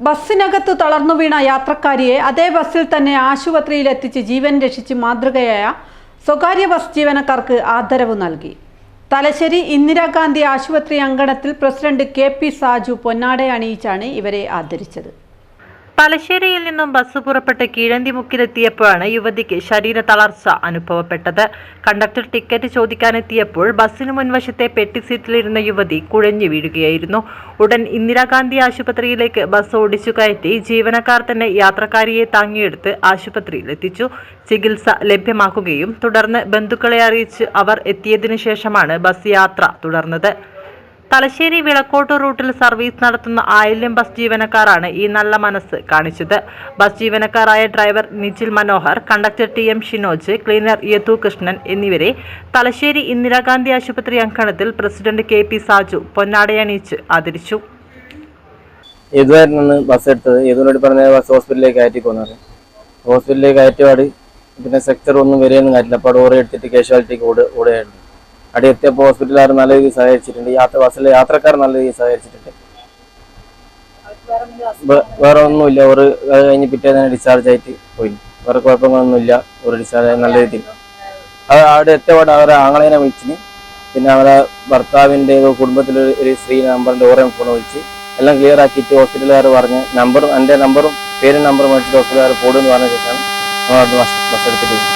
ബസ്സിനകത്ത് തളർന്നു വീണ യാത്രക്കാരിയെ അതേ ബസ്സിൽ തന്നെ ആശുപത്രിയിൽ എത്തിച്ച് ജീവൻ രക്ഷിച്ച് മാതൃകയായ സ്വകാര്യ ബസ് ജീവനക്കാർക്ക് ആദരവ് നൽകി. തലശ്ശേരി ഇന്ദിരാഗാന്ധി ആശുപത്രി അങ്കണത്തിൽ പ്രസിഡന്റ് കെ പി സാജു പൊന്നാട അണിയിച്ചാണ് ഇവരെ ആദരിച്ചത്. തലശ്ശേരിയിൽ നിന്നും ബസ് പുറപ്പെട്ട് കീഴന്തിമുക്കിലെത്തിയപ്പോഴാണ് യുവതിക്ക് ശരീര തളർച്ച അനുഭവപ്പെട്ടത്. കണ്ടക്ടർ ടിക്കറ്റ് ചോദിക്കാനെത്തിയപ്പോൾ ബസ്സിന് മുൻവശത്തെ പെട്ടി സീറ്റിലിരുന്ന യുവതി കുഴഞ്ഞു വീഴുകയായിരുന്നു. ഉടൻ ഇന്ദിരാഗാന്ധി ആശുപത്രിയിലേക്ക് ബസ് ഓടിച്ചു കയറ്റി ജീവനക്കാർ തന്നെ യാത്രക്കാരിയെ താങ്ങിയെടുത്ത് ആശുപത്രിയിലെത്തിച്ചു ചികിത്സ ലഭ്യമാക്കുകയും തുടർന്ന് ബന്ധുക്കളെ അറിയിച്ച് അവർ എത്തിയതിനു ശേഷമാണ് ബസ് യാത്ര തുടർന്നത്. തലശ്ശേരി വിളക്കോട്ട് റൂട്ടിൽ സർവീസ് നടത്തുന്ന ആയില്യം ബസ് ജീവനക്കാരാണ് ഈ നല്ല മനസ്സ് കാണിച്ചത്. Bus ജീവനക്കാരായ driver Nikhil Manohar conductor T M Shinoj cleaner Yadu Krishnan എന്നിവരെ തലശ്ശേരി ഇന്ദിരാഗാന്ധി ആശുപത്രി അങ്കണത്തിൽ പ്രസിഡന്റ് കെ പി സാജു പൊന്നാടയണിയിച്ച് ആദരിച്ചു. ഇതുവരെ ബസ് എടുത്തത്. ഇതിനോട് പറഞ്ഞ ബസ് ഹോസ്പിറ്റലിലേക്ക് കയറ്റി പോകുന്നത് ഹോസ്പിറ്റലിലേക്ക് കയറ്റിപാട് പിന്നെ സെക്ടർ ഒന്നും വരെയൊന്നും കാര്യമില്ല അപ്പോൾ ഓറി എടുത്തിട്ട് കാഷ്വാലിറ്റിക്ക് ഓട് ഓടുകയായിരുന്നു. അവിടെ എത്തിയപ്പോൾ ഹോസ്പിറ്റലുകാർ നല്ല രീതിയിൽ സഹകരിച്ചിട്ടുണ്ട്. യാത്ര ബസ്സിലെ യാത്രക്കാർ നല്ല രീതിയിൽ സഹകരിച്ചിട്ടുണ്ട്. വേറെ ഒന്നുമില്ല. ഒരു കഴിഞ്ഞ് പിറ്റേ തന്നെ ഡിസ്ചാർജ് ആയിട്ട് പോയി. വേറെ കുഴപ്പങ്ങളൊന്നുമില്ല. ഒരു ഡിസ്ചാർജ് ആയി നല്ല രീതിയിൽ. അത് അവിടെ എത്തിയപാട് അവരെ ആങ്ങളേനെ വിളിച്ചിന്. പിന്നെ അവരെ ഭർത്താവിന്റെ കുടുംബത്തിലെ ഒരു സ്ത്രീ നമ്പറിന്റെ ഓരോ ഫോൺ വിളിച്ച് എല്ലാം ക്ലിയർ ആക്കിയിട്ട് ഹോസ്പിറ്റലുകാർ പറഞ്ഞ് നമ്പറും എന്റെ നമ്പറും പേരും നമ്പറും മേടിച്ചിട്ട് ഹോസ്പിറ്റലുകാർ പോടുമെന്ന് പറഞ്ഞ ശേഷമാണ് നമ്മൾ ബസ് എടുത്തിട്ട്.